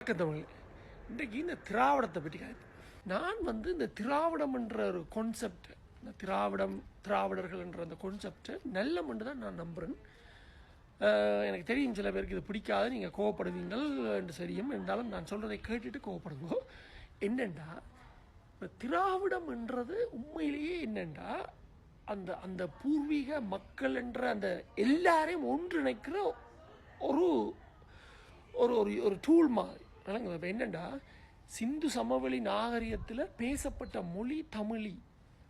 வணக்கம் தமிழ் இன்றைக்கு இந்த திராவிடத்தை பற்றி நான் வந்து இந்த திராவிடம் என்ற ஒரு கான்செப்ட் இந்த திராவிடம் திராவிடர்கள் என்ற அந்த கான்செப்டை நல்ல மண்டு தான் நான் நம்புகிறேன் எனக்கு தெரியும் சில பேருக்கு இது பிடிக்காது நீங்கள் கோவப்படுவீங்கள் என்று தெரியும். என்றாலும் நான் சொல்கிறதை கேட்டுட்டு கோவப்படுங்க. என்னென்னா இப்போ திராவிடம் என்றது உண்மையிலேயே என்னென்னா அந்த அந்த பூர்வீக மக்கள் என்ற அந்த எல்லாரையும் ஒன்றிணைக்கிற ஒரு ஒரு ஒரு ஒரு டூல் மாதிரி. விளங்குதா இப்போ என்னென்னா சிந்து சமவெளி நாகரிகத்தில் பேசப்பட்ட மொழி தமிழி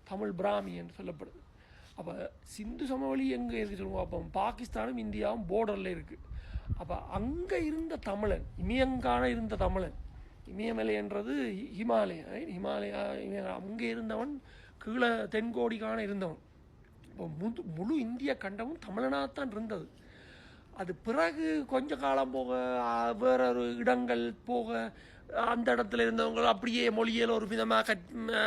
தமிழ் பிராமி என்று சொல்லப்படுது. அப்போ சிந்து சமவெளி எங்கே இருக்கு சொல்லுவோம் அப்போ பாகிஸ்தானும் இந்தியாவும் போர்டரில் இருக்குது அப்போ அங்கே இருந்த தமிழன் இமயங்கான இருந்த தமிழன் இமயமலைன்றது ஹி- ஹிமாலயா ஹிமாலயா இமய- அங்கே இருந்தவன் கீழே தென்கோடிக்கான இருந்தவன். இப்போ முது முழு இந்திய கண்டமும் தமிழனாகத்தான் இருந்தது. அது பிறகு கொஞ்ச காலம் போக வேற ஒரு இடங்கள் போக அந்த இடத்துல இருந்தவங்க அப்படியே மொழியில் ஒரு விதமாக கட்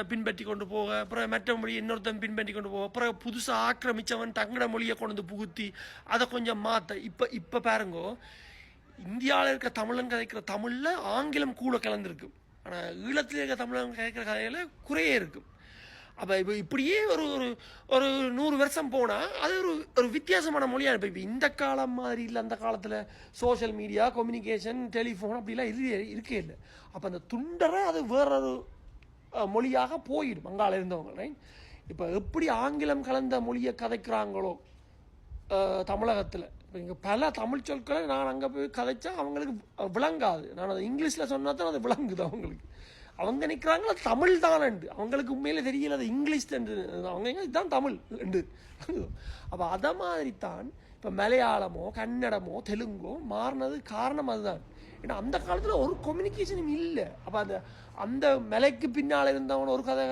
பின்பற்றி கொண்டு போக அப்புறம் மற்ற மொழி இன்னொருத்தன் பின்பற்றி கொண்டு போக அப்புறம் புதுசாக ஆக்கிரமித்தவன் தங்கட மொழியை கொண்டு வந்து புகுத்தி அதை கொஞ்சம் மாற்ற இப்போ இப்போ பாருங்கோ இந்தியாவில் இருக்க தமிழன் கதைக்கிற தமிழில் ஆங்கிலம் கூட கலந்துருக்கு. ஆனால் ஈழத்தில் இருக்க தமிழன் கதைக்கிற கதையில் குறையே இருக்குது அப்போ இப்போ இப்படியே ஒரு ஒரு ஒரு நூறு வருஷம் போனால் அது ஒரு ஒரு வித்தியாசமான மொழியாக இப்போ இப்போ இந்த காலம் மாதிரி இல்லை அந்த காலத்தில் சோஷியல் மீடியா கம்யூனிகேஷன் டெலிஃபோன் அப்படிலாம் இது இருக்கே இல்லை. அப்போ அந்த துண்டரை அது வேறொரு மொழியாக போயிடும். அங்கால இருந்தவங்க ரைட் இப்போ எப்படி ஆங்கிலம் கலந்த மொழியை கதைக்கிறாங்களோ தமிழகத்தில். இப்போ இங்கே பல தமிழ் சொற்களை நான் அங்கே போய் கதைச்சா அவங்களுக்கு விளங்காது. நான் அதை இங்கிலீஷில் சொன்னா தான் அது விளங்குது அவங்களுக்கு. அவங்க நிற்கிறாங்களா தமிழ் தானண்டு அவங்களுக்கு உண்மையிலே தெரியல அது இங்கிலீஷ் என்று அவங்க இதுதான் தமிழ் உண்டு அப்போ அதை மாதிரி தான் இப்போ மலையாளமோ கன்னடமோ தெலுங்கோ மாறினது காரணம் அதுதான். ஏன்னா அந்த காலத்தில் ஒரு கம்யூனிகேஷனும் இல்லை. அப்போ அந்த அந்த மலைக்கு பின்னால் இருந்தவன் ஒரு கதை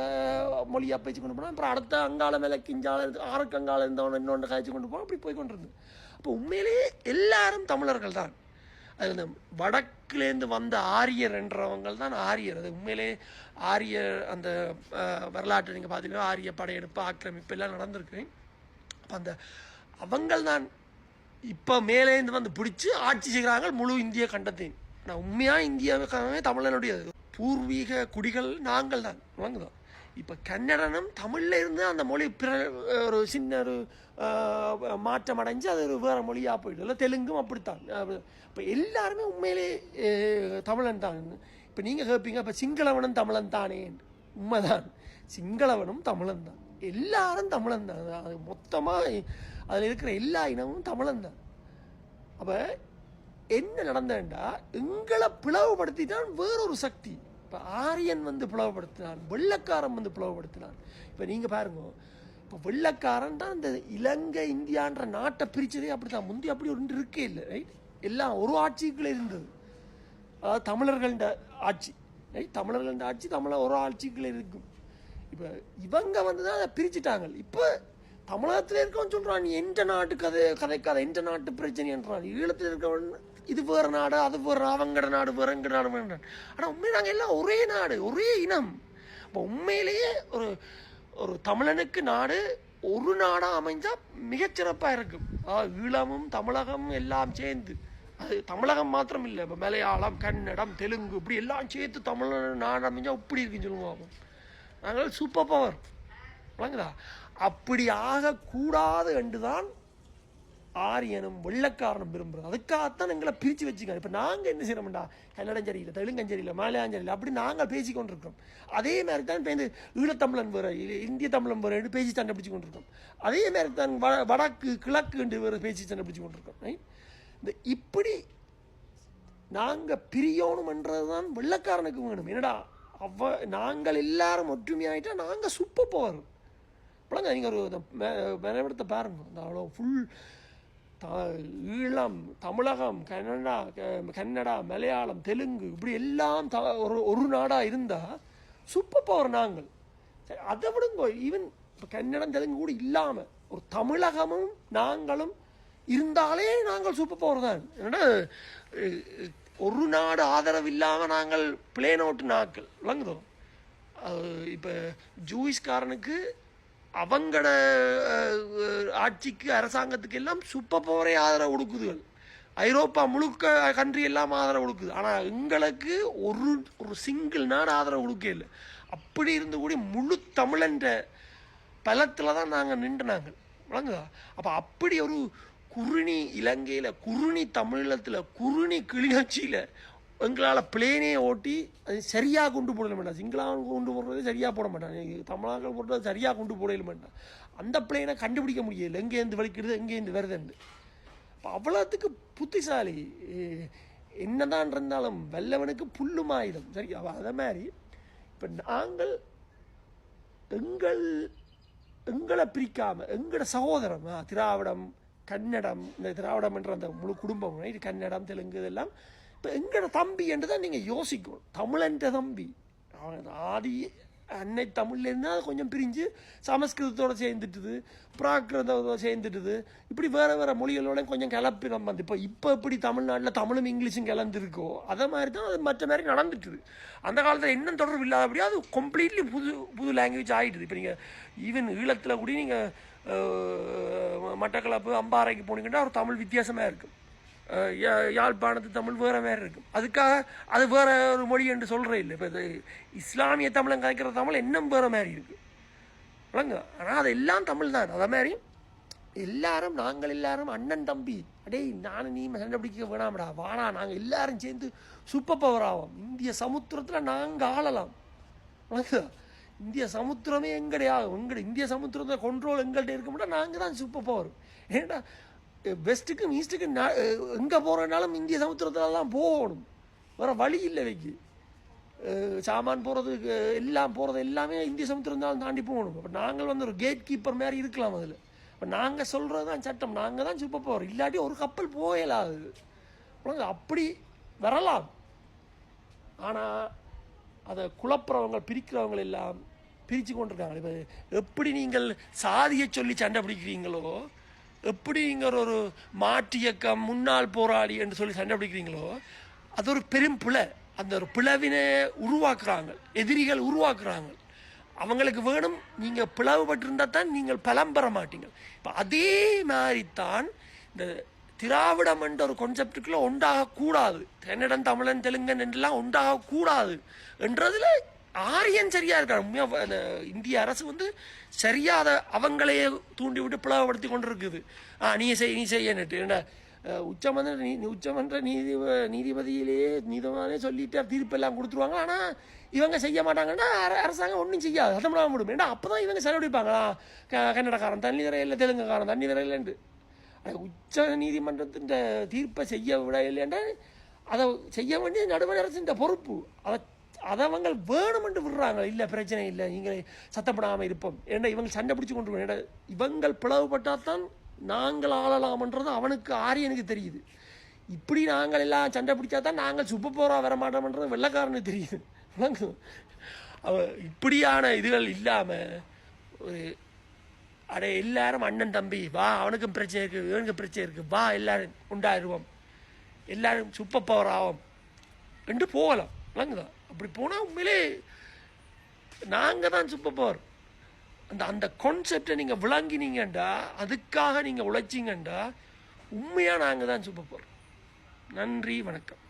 மொழியாக பேச்சு கொண்டு போனான். அப்புறம் அடுத்த அங்கால மலைக்கு இஞ்சால இருந்து ஆறுக்கு அங்கால இருந்தவன் இன்னொன்று கதைச்சு கொண்டு போனான். அப்படி போய் கொண்டிருந்து அப்போ உண்மையிலேயே எல்லாரும் தமிழர்கள் தான். அதில் இந்த வடக்குலேருந்து வந்த ஆரியர் என்றவங்க தான் ஆரியர். அது உண்மையிலே ஆரியர் அந்த வரலாற்று நீங்கள் பார்த்தீங்கன்னா ஆரிய படையெடுப்பு ஆக்கிரமிப்பு எல்லாம் நடந்திருக்கு. அப்போ அந்த அவங்கள் தான் இப்போ மேலேருந்து வந்து பிடிச்சி ஆட்சி செய்கிறாங்க முழு இந்திய கண்டத்தையும் ஆனால் உண்மையாக இந்தியாவுக்காகவே தமிழனுடையது. பூர்வீக குடிகள் நாங்கள் தான். வாங்குதோம் இப்போ கன்னடனும் தமிழில் இருந்து அந்த மொழி பிற ஒரு சின்ன ஒரு மாற்றம் அடைஞ்சு அது ஒரு வேறு மொழியாக போயிடுது. இல்லை தெலுங்கும் அப்படித்தான். இப்போ எல்லாருமே உண்மையிலே தமிழன் தான். இப்போ நீங்கள் கேட்பீங்க இப்போ சிங்களவனும் தமிழன் தானே? உண்மைதான். சிங்களவனும் தமிழன் தான். எல்லாரும் தமிழன் தான். அது மொத்தமாக அதில் இருக்கிற எல்லா இனமும் தமிழன் தான். அப்போ என்ன நடந்தேன்டா எங்களை பிளவுபடுத்தி தான் வேறொரு சக்தி. இப்போ ஆரியன் வந்து பிளவுபடுத்தினான் வெள்ளக்காரன் வந்து பிளவுபடுத்தினான். இப்போ நீங்கள் பாருங்க இப்போ வெள்ளக்காரன் தான் இந்த இலங்கை இந்தியான்ற நாட்டை பிரித்ததே அப்படி தான் முந்தி அப்படி ஒன்று இருக்கே இல்லை ரைட் எல்லாம் ஒரு ஆட்சிக்குள்ளே இருந்தது. அதாவது தமிழர்கள்ட ஆட்சி ரைட் தமிழர்கள்ட ஆட்சி தமிழ ஒரு ஆட்சிக்குள்ளே இருக்கும். இப்போ இவங்க வந்து தான் அதை பிரிச்சுட்டாங்க. இப்போ தமிழகத்தில் இருக்கவன் சொல்கிறான் நீ எந்த நாட்டு கதை கதைக்காத எந்த நாட்டு பிரச்சனைன்றான். ஈழத்தில் இருக்கவன் இது வேறு நாடு அது வேறு அவங்கட நாடு வேறு எங்கட நாடு. வேறு ஆனால் உண்மையை நாங்கள் எல்லாம் ஒரே நாடு ஒரே இனம். இப்போ உண்மையிலேயே ஒரு ஒரு தமிழனுக்கு நாடு ஒரு நாடாக அமைஞ்சால் மிகச்சிறப்பாக இருக்கும். அதாவது ஈழமும் தமிழகமும் எல்லாம் சேர்ந்து. அது தமிழகம் மாத்திரம் இல்லை இப்போ மலையாளம் கன்னடம் தெலுங்கு இப்படி எல்லாம் சேர்த்து தமிழ் நாடு அமைஞ்சால் இப்படி இருக்குன்னு சொல்லுவாங்க நாங்கள் சூப்பர் பவர் விளங்குதா? அப்படி ஆகக்கூடாது என்று தான் ஆரியனும் வெள்ளக்காரனும் விரும்புகிறது அதுக்காகத்தான் எங்களை பிரித்து வச்சுக்கோங்க. இப்போ நாங்கள் என்ன செய்யறோம்டா கன்னடம் தெலுங்கஞ்சரியில் மலையாஞ்சரியில் அப்படி நாங்கள் பேசி கொண்டிருக்கோம் அதே மாதிரி தான் இப்போ இந்த ஈழத்தமிழன் வேறு இந்திய தமிழன் வேறு பேசி சண்டை பிடிச்சு கொண்டிருக்கோம் அதே மாதிரி தான் வட வடக்கு கிழக்கு என்று வேறு பேசி சண்டை பிடிச்சு கொண்டிருக்கோம் இந்த இப்படி நாங்கள் பிரியணும்ன்றது தான் வெள்ளக்காரனுக்கு வேணும். என்னடா அவ நாங்கள் எல்லாரும் ஒற்றுமையாயிட்டா நாங்கள் சூப்பர் போகிறோம் இப்போங்க நீங்கள் ஒரு மெனவிடத்தை பாருங்க. அந்த அவ்வளோ ஃபுல் த ஈழம் தமிழகம் கன்னடா க- கன்னடா மலையாளம் தெலுங்கு இப்படி எல்லாம் த ஒரு ஒரு நாடாக இருந்தால் சூப்பர் பவர் நாங்கள். சரி அதை விடுங்க. ஈவன் இப்போ கன்னடம் தெலுங்கு கூட இல்லாமல் ஒரு தமிழகமும் நாங்களும் இருந்தாலே நாங்கள் சூப்பர் பவர் தான். என்னென்னா ஒரு நாடு ஆதரவு இல்லாமல் நாங்கள் பிளேன் அவுட் நாட்கள். விளங்குதோ? இப்போ ஜூயிஸ்காரனுக்கு அவங்கள ஆட்சிக்கு அரசாங்கத்துக்கு எல்லாம் சூப்பர் பவரே ஆதரவு கொடுக்குதுகள் ஐரோப்பா முழுக்க கண்ட்ரி எல்லாம் ஆதரவு கொடுக்குது. ஆனால் எங்களுக்கு ஒரு ஒரு சிங்கிள் நாடு ஆதரவு கொடுக்க இல்லை. அப்படி இருந்து கூட முழு தமிழன்ற பலத்தில் தான் நாங்கள் நின்று நாங்கள் வழங்குதா அப்போ அப்படி ஒரு குறுணி இலங்கையில் குறுணி தமிழத்தில் குறுணி கிளிநொச்சியில் எங்களால் பிளேனே ஓட்டி அது சரியாக கொண்டு போட மாட்டான். சிங்களாக கொண்டு போடுறது சரியாக போட மாட்டான். தமிழாக்கள் போடுறது சரியாக கொண்டு போட மாட்டான். அந்த பிளேனை கண்டுபிடிக்க முடியல. எங்கேருந்து வலிக்கிறது எங்கேருந்து வருதுன்னு. அப்போ அவ்வளோத்துக்கு புத்திசாலி. என்னதான் இருந்தாலும் வல்லவனுக்கு புல்லும் ஆயுதம். சரி அதை மாதிரி இப்போ நாங்கள் எங்கள் எங்களை பிரிக்காமல் எங்களோட சகோதரம் திராவிடம் கன்னடம் இந்த திராவிடம் என்ற அந்த முழு குடும்பம் இது கன்னடம் தெலுங்கு இதெல்லாம் இப்போ எங்களோட தம்பி என்று தான் நீங்கள் யோசிக்கணும். தமிழன்ற தம்பி. அவன் ஆதி அன்னை தமிழ்லேருந்து அது கொஞ்சம் பிரிஞ்சு சமஸ்கிருதத்தோட சேர்ந்துட்டுது பிராகிருதத்தோடு சேர்ந்துட்டுது. இப்படி வேறு வேறு மொழிகளோட கொஞ்சம் கிளப்பி நம்ம வந்து. இப்போ இப்போ எப்படி தமிழ்நாட்டில் தமிழும் இங்கிலீஷும் கலந்துருக்கோ அதே மாதிரி தான் அது மற்ற மாதிரி நடந்துட்டுது. அந்த காலத்தில் என்ன தொடர்பு இல்லாதபடியா அது கம்ப்ளீட்லி புது புது லாங்குவேஜ் ஆகிடுது இப்போ நீங்கள் ஈவன் ஈழத்தில் கூட நீங்கள் மட்டக்களப்பு அம்பாறைக்கு போனீங்கன்னா ஒரு தமிழ் வித்தியாசமாக இருக்கும். யாழ்ப்பாணத்து தமிழ் வேறு வேறு இருக்கும் அதுக்காக அது வேறு ஒரு மொழி என்று சொல்கிறே இல்லை. இப்போ இது இஸ்லாமிய தமிழன் கலைக்கிற தமிழ் இன்னும் வேற மாதிரி இருக்குது விளங்க ஆனால் அது எல்லாம் தமிழ் தான். அதை மாதிரி எல்லாரும் நாங்கள் எல்லாரும் அண்ணன் தம்பி. அடேய் நானும் நீ சண்டை பிடிக்க வேணாம்டா. வாடா நாங்கள் எல்லாரும் சேர்ந்து சூப்பர் பவர் இந்திய சமுத்திரத்தில் நாங்கள் ஆளலாம். விளங்குதா? இந்திய சமுத்திரமே எங்கடைய எங்கட இந்திய சமுத்திரத்தை கண்ட்ரோல் எங்கள்கிட்ட இருக்க மாட்டா நாங்கள் தான் சூப்பர் பவர் ஏன்டா? வெஸ்ட்டுக்கும் ஈஸ்ட்டுக்கும் எங்கே போகிறனாலும் இந்திய சமுத்திரத்தில் தான் போகணும். வேறு வழி இல்லை வைக்கு சாமான் போகிறது எல்லாம் போகிறது எல்லாமே இந்திய சமுத்திரம் தான் தாண்டி போகணும். அப்போ நாங்கள் வந்து ஒரு கேட் கீப்பர் மாதிரி இருக்கலாம் அதில். இப்போ நாங்கள் சொல்கிறது தான் சட்டம். நாங்கள் தான் சுப்ப போகிறோம் இல்லாட்டி ஒரு கப்பல் போகலாது அது அப்படி வரலாம். ஆனால் அதை குழப்புறவங்க பிரிக்கிறவங்க எல்லாம் பிரித்து கொண்டிருக்காங்க. இப்போ எப்படி நீங்கள் சாதியை சொல்லி சண்டை பிடிக்கிறீங்களோ எப்படிங்கிற ஒரு மாற்று இயக்கம் முன்னாள் போராளி என்று சொல்லி சண்டை பிடிக்கிறீங்களோ அது ஒரு பெரும் பிழை. அந்த ஒரு பிளவினை உருவாக்குறாங்க. எதிரிகள் உருவாக்குறாங்க. அவங்களுக்கு வேணும் நீங்கள் பிளவுபட்டிருந்தால் தான் நீங்கள் பலம் பெற மாட்டீங்க. இப்போ அதே மாதிரி தான் இந்த திராவிடம் என்ற ஒரு கான்செப்டுக்குள்ள உண்டாகக்கூடாது. தென்னிடம் தமிழன் தெலுங்கன் என்றெல்லாம் உண்டாகக்கூடாது. என்றதில் என்றதுல ஆரியன் சரியா இருக்காரு உண்மையாக அந்த இந்திய அரசு வந்து சரியாக அதை அவங்களையே தூண்டி விட்டு பிளவுபடுத்தி கொண்டு இருக்குது ஆ நீ செய் நீ செய்யன்னுட்டு. என்ன உச்சமன்ற நீ உச்சமன்ற நீதி நீதிபதியிலேயே நீதிபதியே சொல்லிட்டு தீர்ப்பெல்லாம் கொடுத்துருவாங்க. ஆனால் இவங்க செய்ய மாட்டாங்கன்னா அர- அரசாங்கம் ஒன்றும் செய்யாது. அதிதமடாம முடியும் ஏன்னா அப்போ தான் இவங்க செலவழிப்பாங்களா க- கன்னடக்காரன் தண்ணி தரையில் தெலுங்குக்காரன் தண்ணி தரையிலன்ட்டு. அது உச்ச நீதிமன்றத்தின் தீர்ப்பை செய்ய விட இல்லைன்னா அதை செய்ய வேண்டிய நடுவர் அரசின் பொறுப்பு. அதை அதை அவங்க வேணுமென்று விடுறாங்க. இல்லை பிரச்சனை இல்லை நீங்கள் சத்தப்படாமல் இருப்போம். ஏன்னா இவங்க சண்டை பிடிச்சி கொண்டு ஏன்னா இவங்கள் பிளவுபட்டால் தான் நாங்கள் ஆளலாம்ன்றது அவனுக்கு ஆரியனுக்கு தெரியுது. இப்படி நாங்கள் எல்லாம் சண்டை பிடிச்சா தான் நாங்கள் சுப்ப போகிறோம் வர மாட்டோம்ன்றது வெள்ளக்காரனுக்கு தெரியுது. அவ இப்படியான இதுகள் இல்லாமல் ஒரு அடே எல்லாரும் அண்ணன் தம்பி வா அவனுக்கும் பிரச்சனை இருக்குது இவனுக்கும் பிரச்சனை இருக்கு வா எல்லாரும் உண்டாயிருவோம். எல்லாரும் சுப்ப பவர் ஆகும் என்று போகலாம். விளங்குதா? அப்படி போனால் உண்மையிலே நாங்கள் தான் சூப்பர் அந்த அந்த கான்செப்டை நீங்கள் விளங்கினீங்கண்டா அதுக்காக நீங்கள் உழைச்சிங்கண்டா உண்மையாக நாங்கள் தான் சூப்பர் நன்றி வணக்கம்.